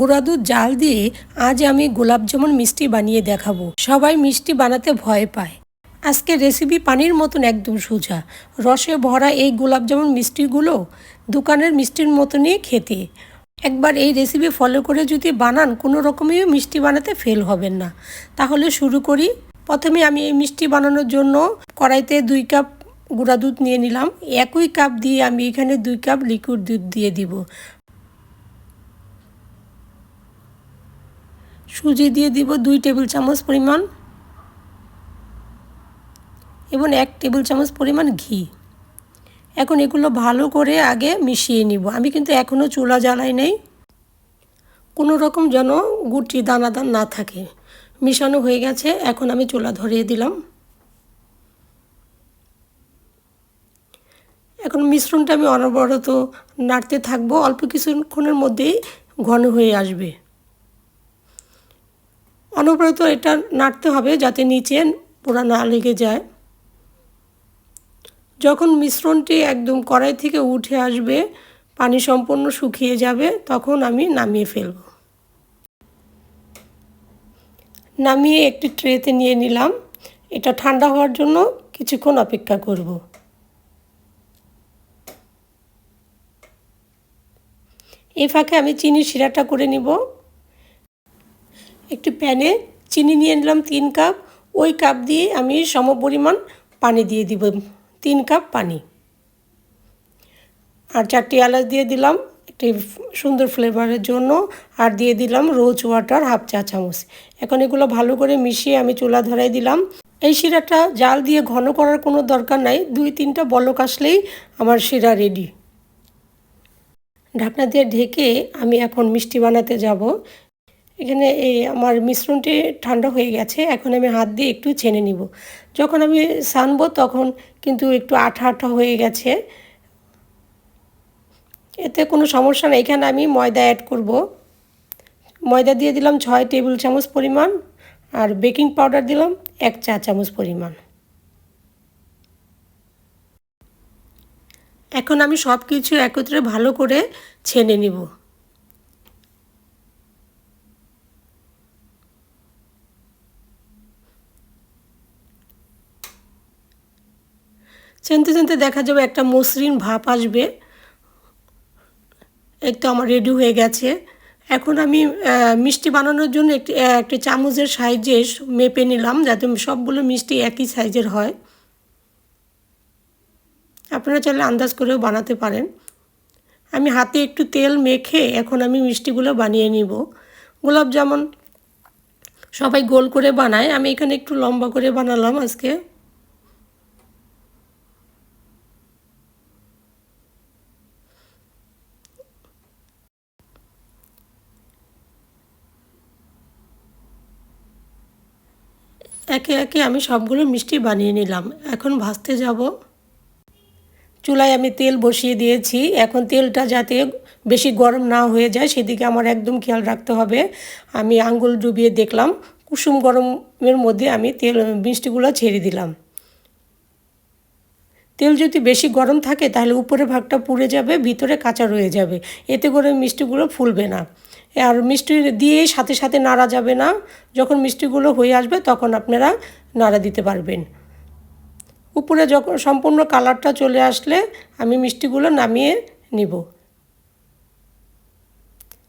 গুঁড়া দুধ, জাল দিয়ে আজ আমি গোলাপ জামুন মিষ্টি বানিয়ে দেখাবো। সবাই মিষ্টি বানাতে ভয় পায়। আজকে রেসিপি পানির মতন একদম সোজা। রসে ভরা এই গোলাপ জামুন মিষ্টিগুলো দোকানের মিষ্টির মতনই খেতে। একবার এই রেসিপি ফলো করে যদি বানান, কোনো রকমই মিষ্টি বানাতে ফেল হবেন না। তাহলে শুরু করি। প্রথমে আমি এই মিষ্টি বানানোর জন্য কড়াইতে দুই কাপ গুঁড়া দুধ নিয়ে নিলাম। একই কাপ দিয়ে আমি এখানে দুই কাপ লিকুইড দুধ দিয়ে দিব। সুজি দিয়ে দিব দুই টেবিল চামচ পরিমাণ এবং এক টেবিল চামচ পরিমাণ ঘি। এখন এগুলো ভালো করে আগে মিশিয়ে নিব। আমি কিন্তু এখনও চুলা জ্বালাই নেই। কোনো রকম যেন গুটি দানাদার না থাকে। মিশানো হয়ে গেছে। এখন আমি চুলা ধরিয়ে দিলাম। এখন মিশ্রণটা আমি অনবরত নাড়তে থাকব। অল্প কিছুক্ষণের মধ্যেই ঘন হয়ে আসবে। অনবরত এটা নাড়তে হবে যাতে নিচে পোড়া না লেগে যায়। যখন মিশ্রণটি একদম কড়াই থেকে উঠে আসবে, পানি সম্পূর্ণ শুকিয়ে যাবে, তখন আমি নামিয়ে ফেলব। নামিয়ে একটি ট্রেতে নিয়ে নিলাম। এটা ঠান্ডা হওয়ার জন্য কিছুক্ষণ অপেক্ষা করব। এই ফাঁকে আমি চিনি শিরাটা করে নিব। একটি প্যানে চিনি নিয়ে নিলাম তিন কাপ। ওই কাপ দিয়ে আমি সম পরিমাণ পানি দিয়ে দিব, তিন কাপ পানি। আর চারটি এলাচ দিয়ে দিলাম, একটি সুন্দর ফ্লেভারের জন্য। আর দিয়ে দিলাম রোজ ওয়াটার হাফ চা চামচ। এখন এগুলো ভালো করে মিশিয়ে আমি চুলা ধরাই দিলাম। এই শিরাটা জাল দিয়ে ঘন করার কোনো দরকার নাই, দুই তিনটা বলক আসলেই আমার শিরা রেডি ঢাকনা দিয়ে ঢেকে আমি এখন মিষ্টি বানাতে যাব। এখানে এই আমার মিশ্রণটি ঠান্ডা হয়ে গেছে, এখন আমি হাত দিয়ে একটু ছেনে নিব। যখন আমি সানবো তখন কিন্তু একটু আঠা আঠা হয়ে গেছে। এতে কোনো সমস্যা নেই, এখানে আমি ময়দা অ্যাড করব। ময়দা দিয়ে দিলাম ছয় টেবিল চামচ পরিমাণ আর বেকিং পাউডার দিলাম এক চা চামচ পরিমাণ। এখন আমি সব কিছু একত্রে ভালো করে ছেনে নিব। চেনতে চেনতে দেখা যাবে একটা মসৃণ ভাপ আসবে। এই তো আমার রেডি হয়ে গেছে। এখন আমি মিষ্টি বানানোর জন্য একটি একটি চামচের সাইজে মেপে নিলাম যাতে সবগুলো মিষ্টি একই সাইজের হয়। আপনারা চাইলে আন্দাজ করেও বানাতে পারেন। আমি হাতে একটু তেল মেখে এখন আমি মিষ্টিগুলো বানিয়ে নিব। গোলাপ জামুন সবাই গোল করে বানায়। আমি এখানে একটু লম্বা করে বানালাম আজকে। একে একে আমি সবগুলো মিষ্টি বানিয়ে নিলাম। এখন ভাজতে যাব। চুলায় আমি তেল বসিয়ে দিয়েছি। এখন তেলটা যাতে বেশি গরম না হয়ে যায়, সেদিকে আমার একদম খেয়াল রাখতে হবে। আমি আঙ্গুল ডুবিয়ে দেখলাম। কুসুম গরমের মধ্যে আমি তেল, মিষ্টিগুলো ছেড়ে দিলাম। তেল যদি বেশি গরম থাকে, তাহলে উপরে ভাগটা পুড়ে যাবে, ভিতরে কাঁচা রয়ে যাবে। এতে করে মিষ্টিগুলো ফুলবে না। আর মিষ্টি দিয়ে সাথে সাথে নাড়া যাবে না। যখন মিষ্টিগুলো হয়ে আসবে, তখন আপনারা নাড়া দিতে পারবেন। উপরে যখন সম্পূর্ণ কালারটা চলে আসলে, আমি মিষ্টিগুলো নামিয়ে নিব।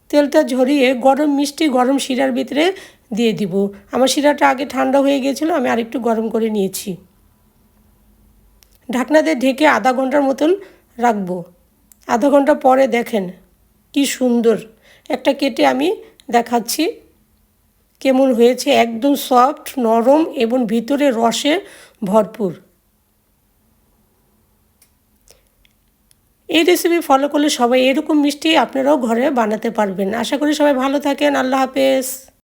তেলটা ঝরিয়ে গরম মিষ্টি, গরম শিরার ভিতরে দিয়ে দিব। আমার শিরাটা আগে ঠান্ডা হয়ে গিয়েছিল, আমি আরেকটু গরম করে নিয়েছি। ঢাকনা দিয়ে ঢেকে আধা ঘণ্টার মতন রাখব। আধা ঘণ্টা পরে দেখেন কি সুন্দর। একটা কেটে আমি দেখাচ্ছি কেমন হয়েছে। একদম সফট নরম এবং ভিতরে রসে ভরপুর। এই রেসিপি ফলো করলে সবাই এরকম মিষ্টি আপনারাও ঘরে বানাতে পারবেন। আশা করি সবাই ভালো থাকেন। আল্লাহ হাফেজ।